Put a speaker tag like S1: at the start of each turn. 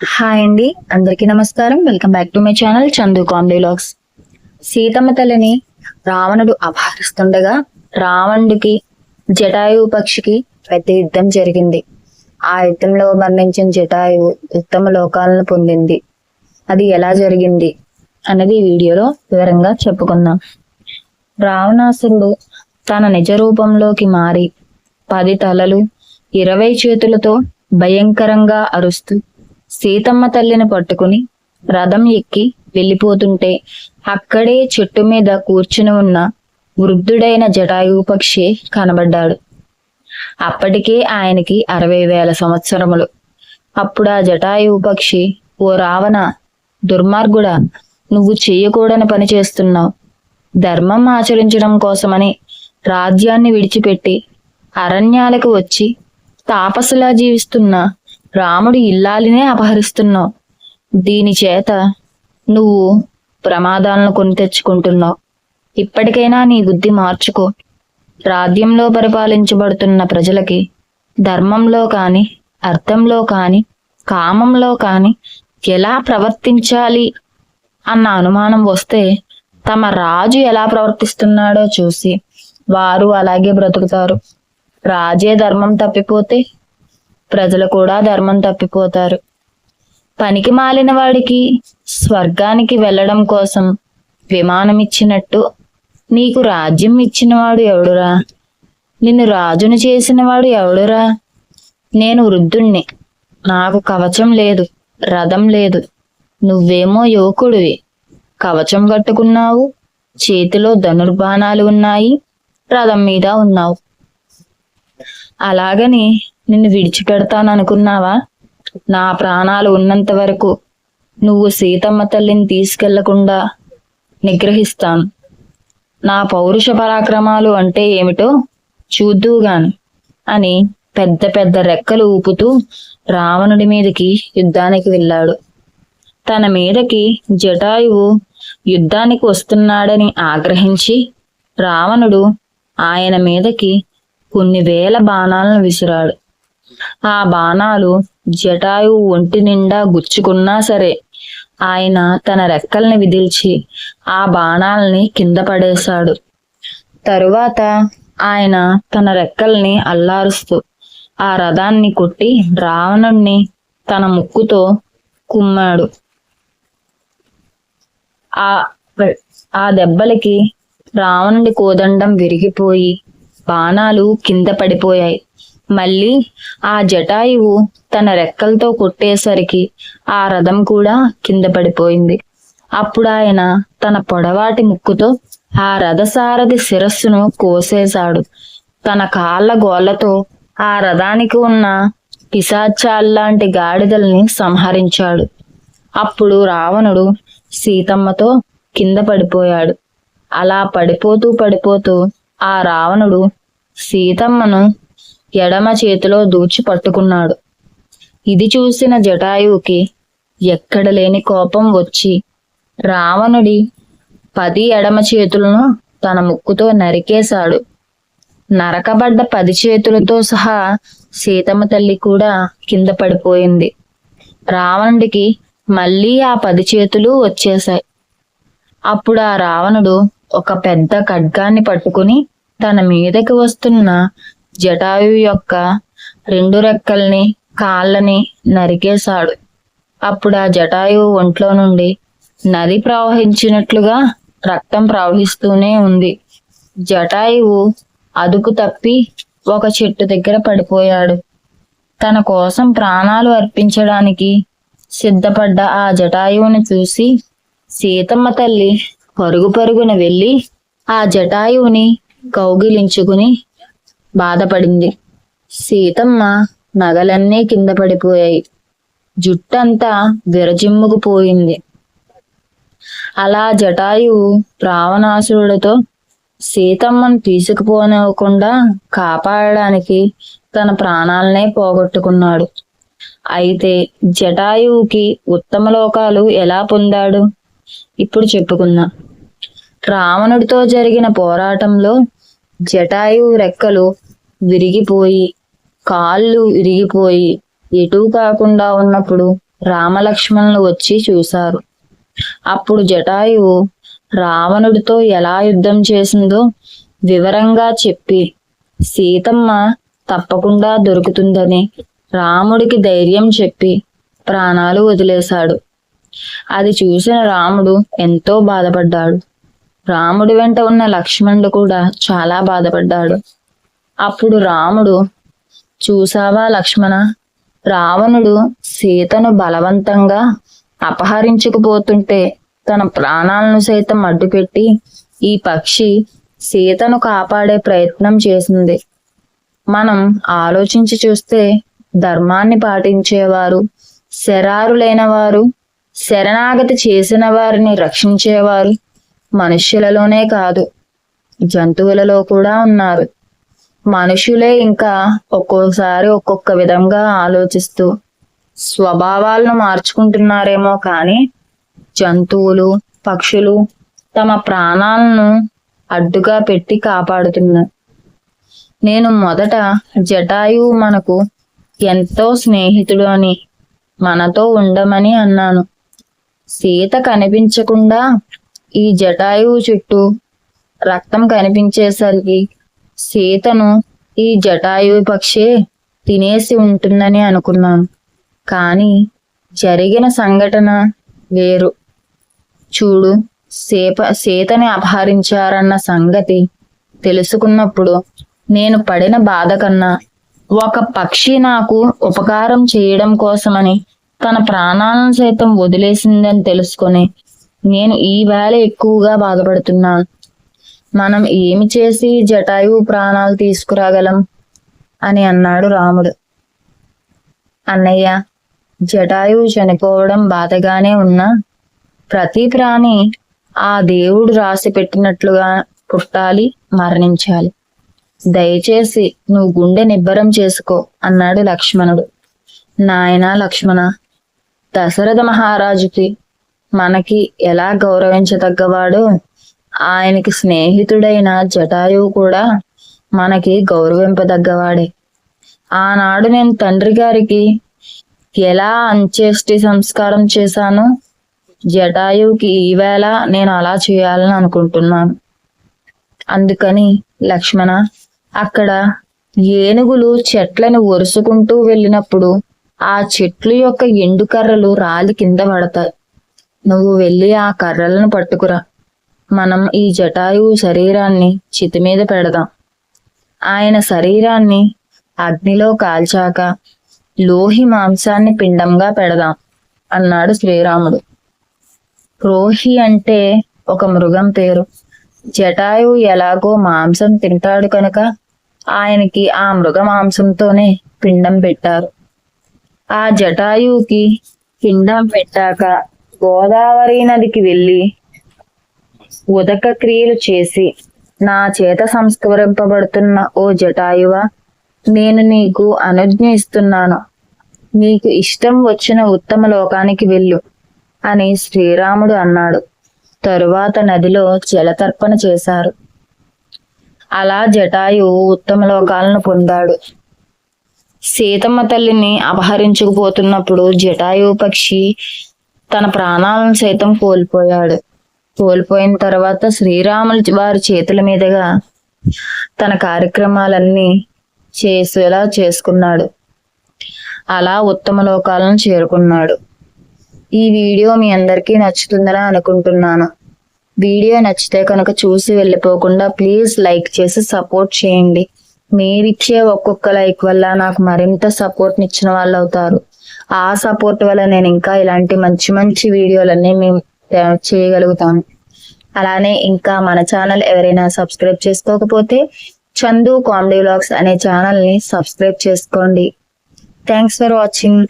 S1: Hi అండి. అందరికీ నమస్కారం. Welcome back to my channel Chandu comedy logs Sitamma తల్లిని రావణుడు అపహరిస్తుండగా రావణుడికి జటాయు పక్షికి పెద్ద యుద్ధం జరిగింది. ఆ యుద్ధంలో మరణించిన జటాయు ఉత్తమ లోకాలను పొందింది. అది ఎలా జరిగింది అన్నది ఈ వీడియోలో వివరంగా చెప్పుకుందాం. రావణాసురుడు తన నిజ రూపంలోకి మారి పది తలలు ఇరవై చేతులతో భయంకరంగా అరుస్తూ సీతమ్మ తల్లిని పట్టుకుని రథం ఎక్కి వెళ్ళిపోతుంటే అక్కడే చెట్టు మీద కూర్చుని ఉన్న వృద్ధుడైన జటాయు పక్షి కనబడ్డాడు. అప్పటికే ఆయనకి అరవై వేల సంవత్సరములు. అప్పుడు ఆ జటాయు పక్షి ఓ రావణ దుర్మార్గుడా నువ్వు చేయకూడని పని చేస్తున్నావు. ధర్మం ఆచరించడం కోసమని రాజ్యాన్ని విడిచిపెట్టి అరణ్యాలకు వచ్చి తాపసులా జీవిస్తున్న. రాముడి ఇల్లాలినే అపహరిస్తున్నావు. దీని చేత నువ్వు ప్రమాదాలను కొని తెచ్చుకుంటున్నావు. ఇప్పటికైనా నీ బుద్ధి మార్చుకో. రాజ్యంలో పరిపాలించబడుతున్న ప్రజలకి ధర్మంలో కాని అర్థంలో కాని కామంలో కాని ఎలా ప్రవర్తించాలి అన్న అనుమానం వస్తే తమ రాజు ఎలా ప్రవర్తిస్తున్నాడో చూసి వారు అలాగే బ్రతుకుతారు. రాజే ధర్మం తప్పిపోతే ప్రజలు కూడా ధర్మం తప్పిపోతారు. పనికి మాలిన వాడికి స్వర్గానికి వెళ్ళడం కోసం విమానం ఇచ్చినట్టు నీకు రాజ్యం ఇచ్చినవాడు ఎవడురా? నిన్ను రాజును చేసినవాడు ఎవడురా? నేను వృద్ధుణ్ణి. నాకు కవచం లేదు రథం లేదు. నువ్వేమో యువకుడివి. కవచం కట్టుకున్నావు చేతిలో ధనుర్బాణాలు ఉన్నాయి రథం మీద ఉన్నావు. అలాగని నిన్ను విడిచిపెడతాననుకున్నావా? నా ప్రాణాలు ఉన్నంత వరకు నువ్వు సీతమ్మ తల్లిని తీసుకెళ్ళకుండా నిగ్రహిస్తాను. నా పౌరుష పరాక్రమాలు అంటే ఏమిటో చూద్దువుగాను అని పెద్ద పెద్ద రెక్కలు ఊపుతూ రావణుడి మీదకి యుద్ధానికి వెళ్ళాడు. తన మీదకి జటాయువు యుద్ధానికి వస్తున్నాడని ఆగ్రహించి రావణుడు ఆయన మీదకి కొన్ని వేల బాణాలను విసిరాడు. ఆ బాణాలు జటాయువు ఒంటి నిండా గుచ్చుకున్నా సరే ఆయన తన రెక్కల్ని విదిల్చి ఆ బాణాలని కింద పడేశాడు. తరువాత ఆయన తన రెక్కల్ని అల్లారుస్తూ ఆ రథాన్ని కొట్టి రావణుణ్ణి తన ముక్కుతో కుమ్మాడు. ఆ ఆ దెబ్బలకి రావణుడి కోదండం విరిగిపోయి బాణాలు కింద పడిపోయాయి. మళ్ళీ ఆ జటాయువు తన రెక్కలతో కొట్టేసరికి ఆ రథం కూడా కింద పడిపోయింది. అప్పుడు ఆయన తన పొడవాటి ముక్కుతో ఆ రథసారథి శిరస్సును కోసేశాడు. తన కాళ్ళ గోళ్ళతో ఆ రథానికి ఉన్న పిశాచాల్లాంటి గాడిదల్ని సంహరించాడు. అప్పుడు రావణుడు సీతమ్మతో కింద పడిపోయాడు. అలా పడిపోతూ పడిపోతూ ఆ రావణుడు సీతమ్మను ఎడమ చేతిలో దూచి పట్టుకున్నాడు. ఇది చూసిన జటాయువుకి ఎక్కడ లేని కోపం వచ్చి రావణుడి పది ఎడమ చేతులను తన ముక్కుతో నరికేశాడు. నరకబడ్డ పది చేతులతో సహా సీతమ్మ తల్లి కూడా కింద పడిపోయింది. రావణుడికి మళ్ళీ ఆ పది చేతులు వచ్చేశాయి. అప్పుడు ఆ రావణుడు ఒక పెద్ద ఖడ్గాన్ని పట్టుకుని తన మీదకి వస్తున్న జటాయు యొక్క రెండు రెక్కల్ని కాళ్ళని నరికేశాడు. అప్పుడు ఆ జటాయు ఒంట్లో నుండి నది ప్రవహించినట్లుగా రక్తం ప్రవహిస్తూనే ఉంది. జటాయువు అదుపు తప్పి ఒక చెట్టు దగ్గర పడిపోయాడు. తన కోసం ప్రాణాలు అర్పించడానికి సిద్ధపడ్డ ఆ జటాయువుని చూసి సీతమ్మ తల్లి పరుగు పరుగున వెళ్ళి ఆ జటాయువుని కౌగిలించుకుని బాధపడింది. సీతమ్మ నగలన్నీ కింద పడిపోయాయి. జుట్టంతా విరజిమ్ముకుపోయింది. అలా జటాయువు రావణాసురుడితో సీతమ్మను తీసుకుపోనివ్వకుండా కాపాడడానికి తన ప్రాణాలనే పోగొట్టుకున్నాడు. అయితే జటాయువుకి ఉత్తమ లోకాలు ఎలా పొందాడు? ఇప్పుడు చెప్పుకుందాం. రావణుడితో జరిగిన పోరాటంలో జటాయువు రెక్కలు విరిగిపోయి కాళ్ళు విరిగిపోయి ఎటూ కాకుండా ఉన్నప్పుడు రామలక్ష్మణులు వచ్చి చూశారు. అప్పుడు జటాయువు రావణుడితో ఎలా యుద్ధం చేసిందో వివరంగా చెప్పి సీతమ్మ తప్పకుండా దొరుకుతుందని రాముడికి ధైర్యం చెప్పి ప్రాణాలు వదిలేశాడు. అది చూసిన రాముడు ఎంతో బాధపడ్డాడు. రాముడి వెంట ఉన్న లక్ష్మణుడు కూడా చాలా బాధపడ్డాడు. అప్పుడు రాముడు చూసావా లక్ష్మణ? రావణుడు సీతను బలవంతంగా అపహరించుకుపోతుంటే తన ప్రాణాలను సైతం అడ్డుపెట్టి ఈ పక్షి సీతను కాపాడే ప్రయత్నం చేసింది. మనం ఆలోచించి చూస్తే ధర్మాన్ని పాటించేవారు శరారులైన వారు శరణాగతి చేసిన వారిని రక్షించేవారు మనుష్యులలోనే కాదు జంతువులలో కూడా ఉన్నారు. మనుషులే ఇంకా ఒక్కోసారి ఒక్కొక్క విధంగా ఆలోచిస్తూ స్వభావాలను మార్చుకుంటున్నారేమో కానీ జంతువులు పక్షులు తమ ప్రాణాలను అడ్డుగా పెట్టి కాపాడుతున్నారు. నేను మొదట జటాయువు మనకు ఎంతో స్నేహితుడు అని మనతో ఉండమని అన్నాను. సీత కనిపించకుండా ఈ జటాయువు చుట్టూ రక్తం కనిపించేసరికి సీతను ఈ జటాయువు పక్షే తినేసి ఉంటుందని అనుకున్నాను. కానీ జరిగిన సంఘటన వేరు. చూడు సీప సీతని అపహరించారన్న సంగతి తెలుసుకున్నప్పుడు నేను పడిన బాధ కన్నా ఒక పక్షి నాకు ఉపకారం చేయడం కోసమని తన ప్రాణాలను సైతం వదిలేసిందని తెలుసుకొని నేను ఈ వేళ ఎక్కువగా బాధపడుతున్నాను. మనం ఏమి చేసి జటాయువు ప్రాణాలు తీసుకురాగలం? అని అన్నాడు రాముడు. అన్నయ్య జటాయువు చనిపోవడం బాధగానే ఉన్నా ప్రతి ప్రాణి ఆ దేవుడు రాసి పెట్టినట్లుగా పుట్టాలి మరణించాలి. దయచేసి నువ్వు గుండె నిబ్బరం చేసుకో అన్నాడు లక్ష్మణుడు. నాయనా లక్ష్మణ దశరథ మహారాజుకి మనకి ఎలా గౌరవించదగ్గవాడో ఆయనకి స్నేహితుడైన జటాయువు కూడా మనకి గౌరవింపదగ్గవాడే. ఆనాడు నేను తండ్రి గారికి ఎలా అంత్యేష్టి సంస్కారం చేశానో జటాయువుకి ఈవేళ నేను అలా చేయాలని అనుకుంటున్నాను. అందుకని లక్ష్మణ అక్కడ ఏనుగులు చెట్లను ఒరుసుకుంటూ వెళ్ళినప్పుడు ఆ చెట్లు యొక్క ఎండు కర్రలు రాలి కింద పడతాయి. నువ్వు వెళ్ళి ఆ కర్రలను పట్టుకురా. మనం ఈ జటాయువు శరీరాన్ని చితి మీద పెడదాం. ఆయన శరీరాన్ని అగ్నిలో కాల్చాక లోహి మాంసాన్ని పిండంగా పెడదాం అన్నాడు శ్రీరాముడు. రోహి అంటే ఒక మృగం పేరు. జటాయువు ఎలాగో మాంసం తింటాడు కనుక ఆయనకి ఆ మృగ మాంసంతోనే పిండం పెట్టారు. ఆ జటాయువుకి పిండం పెట్టాక గోదావరి నదికి వెళ్ళి ఉదక క్రియలు చేసి నా చేత సంస్కరింపబడుతున్న ఓ జటాయువ నేను నీకు అనుజ్ఞ ఇస్తున్నాను. నీకు ఇష్టం వచ్చిన ఉత్తమ లోకానికి వెళ్ళు అని శ్రీరాముడు అన్నాడు. తరువాత నదిలో జలతర్పణ చేశారు. అలా జటాయు ఉత్తమ లోకాలను పొందాడు. సీతమ్మ తల్లిని అపహరించుకుపోతున్నప్పుడు జటాయువు పక్షి తన ప్రాణాలను సైతం కోల్పోయాడు. కోల్పోయిన తర్వాత శ్రీరాములు వారి చేతుల మీదుగా తన కార్యక్రమాలన్నీ చేసేలా చేసుకున్నాడు. అలా ఉత్తమ లోకాలను చేరుకున్నాడు. ఈ వీడియో మీ అందరికీ నచ్చుతుందని అనుకుంటున్నాను. వీడియో నచ్చితే కనుక చూసి వెళ్ళిపోకుండా ప్లీజ్ లైక్ చేసి సపోర్ట్ చేయండి. మీరిచ్చే ఒక్కొక్క లైక్ వల్ల నాకు మరింత సపోర్ట్ ఇచ్చిన వాళ్ళు అవుతారు ఆ సపోర్ట్ వల్ల నేను ఇంకా ఇలాంటి మంచి మంచి వీడియోలన్నీ మేము చేయగలుగుతాం. అలానే ఇంకా మన ఛానల్ ఎవరైనా సబ్స్క్రైబ్ చేసుకోకపోతే చందు కామెడీ వ్లాగ్స్ అనే ఛానల్ని సబ్స్క్రైబ్ చేసుకోండి. Thanks for watching.